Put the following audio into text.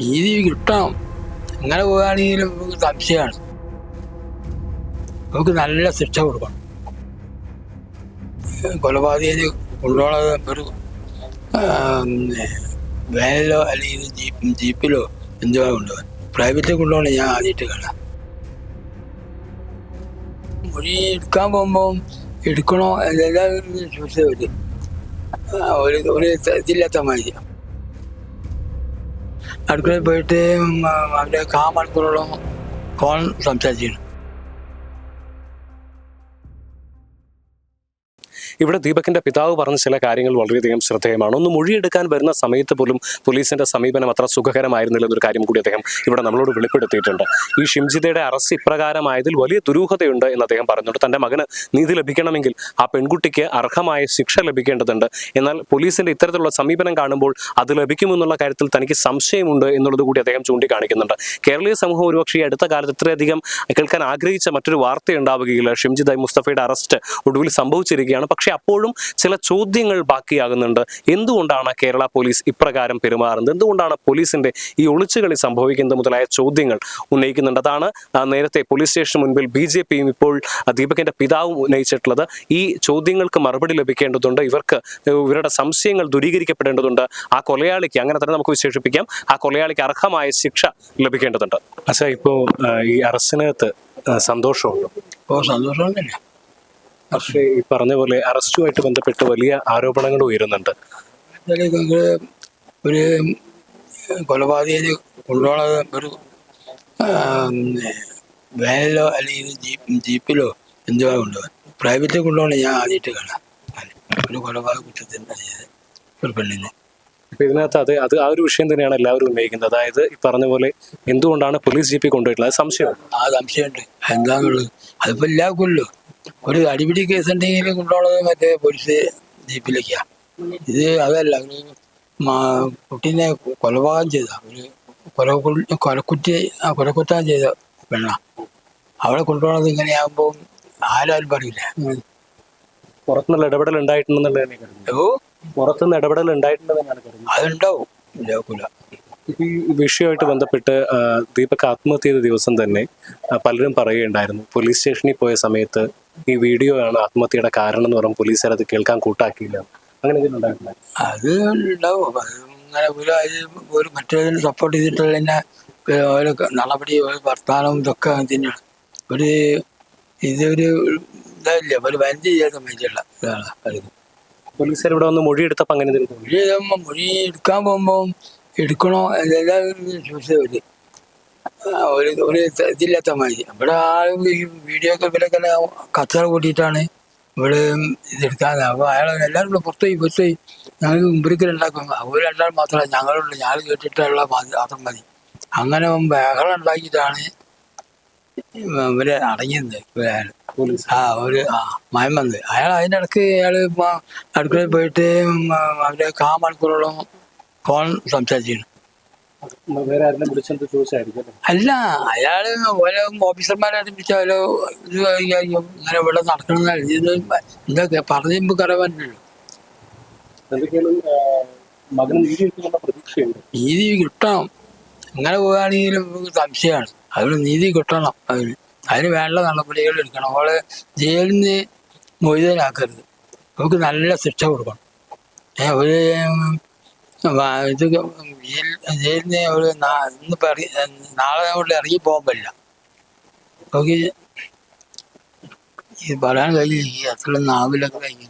നീതി കിട്ടണം. അങ്ങനെ പോവുകയാണെങ്കിൽ നമുക്ക് സംശയമാണ്. നമുക്ക് നല്ല ശിക്ഷ കൊടുക്കണം. കൊലപാതകന് കൊണ്ടുപോണത് ഒരു വാനിലോ അല്ലെങ്കിൽ ജീപ്പ് ജീപ്പിലോ എന്തുവാ കൊണ്ടുപോകാൻ. പ്രൈവറ്റിൽ കൊണ്ടുപോകണം. ഞാൻ ആദ്യമായിട്ട് കാണാം മൊഴി എടുക്കാൻ പോകുമ്പോൾ എടുക്കണോ? വരും ഒരു ഒരു ഇതില്ലാത്ത മാതിരി. അടുക്കളയിൽ പോയിട്ട് ഉം, അവരുടെ കാ മണിക്കൂറോളം ഫോൺ സംസാരിച്ചിരുന്നു. ഇവിടെ ദീപകിന്റെ പിതാവ് പറഞ്ഞ ചില കാര്യങ്ങൾ വളരെയധികം ശ്രദ്ധേയമാണ്. ഒന്ന് മൊഴിയെടുക്കാൻ വരുന്ന സമയത്ത് പോലും പോലീസിന്റെ സമീപനം അത്ര സുഖകരമായിരുന്നില്ല എന്നൊരു കാര്യം കൂടി അദ്ദേഹം ഇവിടെ നമ്മളോട് വെളിപ്പെടുത്തിയിട്ടുണ്ട്. ഈ ഷിംജിതയുടെ അറസ്റ്റ് ഇപ്രകാരമായതിൽ വലിയ ദുരൂഹതയുണ്ട് എന്ന് അദ്ദേഹം പറഞ്ഞിട്ട് തന്റെ മകന് നീതി ലഭിക്കണമെങ്കിൽ ആ പെൺകുട്ടിക്ക് അർഹമായ ശിക്ഷ ലഭിക്കേണ്ടതുണ്ട്. എന്നാൽ പോലീസിന്റെ ഇത്തരത്തിലുള്ള സമീപനം കാണുമ്പോൾ അത് ലഭിക്കുമെന്നുള്ള കാര്യത്തിൽ തനിക്ക് സംശയമുണ്ട് എന്നുള്ളത് കൂടി അദ്ദേഹം ചൂണ്ടിക്കാണിക്കുന്നുണ്ട്. കേരളീയ സമൂഹം ഒരുപക്ഷെ അടുത്ത കാലത്ത് ഇത്രയധികം കേൾക്കാൻ ആഗ്രഹിച്ച മറ്റൊരു വാർത്ത ഉണ്ടാവുകയില്ല. ഷിംജിദ് മുസ്തഫയുടെ അറസ്റ്റ് ഒടുവിൽ സംഭവിച്ചിരിക്കുകയാണ്. പക്ഷേ അപ്പോഴും ചില ചോദ്യങ്ങൾ ബാക്കിയാകുന്നുണ്ട്. എന്തുകൊണ്ടാണ് കേരള പോലീസ് ഇപ്രകാരം പെരുമാറുന്നത്? എന്തുകൊണ്ടാണ് പോലീസിന്റെ ഈ ഒളിച്ചുകളി സംഭവിക്കുന്നത് മുതലായ ചോദ്യങ്ങൾ ഉന്നയിക്കുന്നുണ്ട്. അതാണ് നേരത്തെ പോലീസ് സ്റ്റേഷന് മുൻപിൽ ബി ജെ പിയും ഇപ്പോൾ ദീപകിന്റെ പിതാവും ഉന്നയിച്ചിട്ടുള്ളത്. ഈ ചോദ്യങ്ങൾക്ക് മറുപടി ലഭിക്കേണ്ടതുണ്ട്. ഇവർക്ക് ഇവരുടെ സംശയങ്ങൾ ദൂരീകരിക്കപ്പെടേണ്ടതുണ്ട്. ആ കൊലയാളിക്ക് അങ്ങനെ തന്നെ നമുക്ക് വിശേഷിപ്പിക്കാം ആ കൊലയാളിക്ക് അർഹമായ ശിക്ഷ ലഭിക്കേണ്ടതുണ്ട്. അച്ഛാ ഇപ്പോ ഈ അറസ്റ്റിനകത്ത് സന്തോഷമുണ്ടോ? ഓ സന്തോഷം പക്ഷേ ഈ പറഞ്ഞ പോലെ അറസ്റ്റുമായിട്ട് ബന്ധപ്പെട്ട് വലിയ ആരോപണങ്ങൾ ഉയരുന്നുണ്ട്. ഒരു കൊലപാതകയെ കൊണ്ടുപോകുന്നത് ഒരു വാനിലോ അല്ലെങ്കിൽ ജീപ്പ് ജീപ്പിലോ എന്തോ കൊണ്ടുപോകാൻ. പ്രൈവറ്റിൽ കൊണ്ടുപോകണം ഞാൻ ആദ്യമായിട്ട് കാണാം. ഒരു കൊലപാതക കുറ്റത്തിന്റെ ഒരു പെണ്ണിനെ. ഇപ്പൊ ഇതിനകത്ത് അത് അത് ആ ഒരു വിഷയം തന്നെയാണ് എല്ലാവരും ഉന്നയിക്കുന്നത്. അതായത് ഈ പറഞ്ഞ പോലെ എന്തുകൊണ്ടാണ് പോലീസ് ജീപ്പിൽ കൊണ്ടുപോയിട്ടുള്ളത്? അത് സംശയം ആ സംശയമുണ്ട്. എന്താന്നുള്ളത് അതിപ്പോൾ എല്ലാവർക്കുമല്ലോ ഒരു അടിപിടി കേസ് ഉണ്ടെങ്കിൽ കൊണ്ടുപോകുന്നത് മറ്റേ പോലീസ് ജീപ്പിലേക്കാ. ഇത് അതല്ല ഒരു കുട്ടീനെ കൊലപാതകം ചെയ്ത ഒരു കൊല കൊലക്കുറ്റി ആ കൊലക്കുറ്റാൻ ചെയ്ത പെണ്ണ. അവളെ കൊണ്ടുപോകുന്നത് ഇങ്ങനെയാകുമ്പോൾ ആരും പറയില്ല. പുറത്തുനിന്നുള്ള ഇടപെടൽ ഉണ്ടായിട്ടുണ്ടെന്നുള്ളതാണ് പുറത്തുനിന്ന് ഇടപെടൽ ഉണ്ടായിട്ടുണ്ടെന്നാണ് അതുണ്ടാവും. ഈ വിഷയമായിട്ട് ബന്ധപ്പെട്ട് ദീപക് ആത്മഹത്യ ചെയ്ത ദിവസം തന്നെ പലരും പറയുകയുണ്ടായിരുന്നു. പോലീസ് സ്റ്റേഷനിൽ പോയ സമയത്ത് ഈ വീഡിയോ ആണ് ആത്മഹത്യയുടെ കാരണം എന്ന് പറയുമ്പോൾ പോലീസുകാർ അത് കേൾക്കാൻ കൂട്ടാക്കിയില്ല. അങ്ങനെ എന്തെങ്കിലും ഉണ്ടായിട്ടില്ല അത് ഉണ്ടാവും. ഒരു മറ്റേതിന് സപ്പോർട്ട് ചെയ്തിട്ടുള്ള തന്നെ ഓരോ നടപടി ഓരോ വർത്താനവും ഇതൊക്കെ തന്നെയാണ്. ഒരു ഇതൊരു ഇതല്ല ഒരു വഞ്ചി ചെയ്യാത്ത മനുഷ്യല്ല ഇതാണ്. പോലീസുകാർ ഇവിടെ വന്ന് മൊഴി എടുത്തപ്പോ അങ്ങനെ മൊഴി മൊഴി എടുക്കാൻ പോകുമ്പോൾ എടുക്കണോ? എന്തെല്ലാം ചോദിച്ചവര് ഒരു ഒരു ഇതില്ലാത്ത മാതിരി. ഇവിടെ ആ വീഡിയോ ഒക്കെ ഇവരൊക്കെ കച്ചറ കൂട്ടിയിട്ടാണ് ഇവിടെ ഇതെടുക്കാൻ അപ്പോൾ അയാൾ എല്ലാവരും കൂടെ പുറത്തേക്ക് പുറത്തേ ഞങ്ങൾക്ക് മുമ്പിരിക്കൽ ഉണ്ടാക്കും. അവർ രണ്ടാൾ മാത്രമല്ല ഞങ്ങളുണ്ട് ഞങ്ങൾ കേട്ടിട്ടുള്ള മാത്രം മതി. അങ്ങനെ ബഹളം ഉണ്ടാക്കിയിട്ടാണ് ഇവർ അടങ്ങിയത് അയാൾ ആ ഒരു ആ മയം വന്നത് അയാൾ അതിന്റെ ഇടയ്ക്ക് അയാൾ അടുക്കളയിൽ പോയിട്ട് അവരെ കാ മണിക്കൂറോളം ഫോൺ സംസാരിച്ചിരുന്നു. വേറെ ആരെങ്കിലും വിളിച്ചെന്ത് ചോദിച്ചായിരിക്കും അല്ലേ? അയാൾ ഓരോ ഓഫീസർമാരായിട്ട് വിളിച്ച ഓരോ ഇത് വിചാരിക്കും ഇങ്ങനെ ഇവിടെ നടക്കണം എന്തൊക്കെ പറഞ്ഞു ആ, മകന് നീതി കിട്ടണം. അങ്ങനെ പോവുകയാണെങ്കിലും സംശയമാണ്. അതിന് നീതി കിട്ടണം അതിന്. അതിന് വേണ്ട നടപടികൾ എടുക്കണം. അവളെ ജയിലിൽ നിന്ന് മൊയ്തനാക്കരുത്. നമുക്ക് നല്ല ശിക്ഷ കൊടുക്കണം. ഒരു ഇത് ജയിൽ ഒരു നാ- ഇന്നിപ്പോ ഇറങ്ങി നാളെ കൊണ്ട് ഇറങ്ങി പോകാൻ പറ്റില്ല. ഇത് പറയാൻ കഴിയില്ല ഈ അത്ര നാവിലൊക്കെ കഴിഞ്ഞു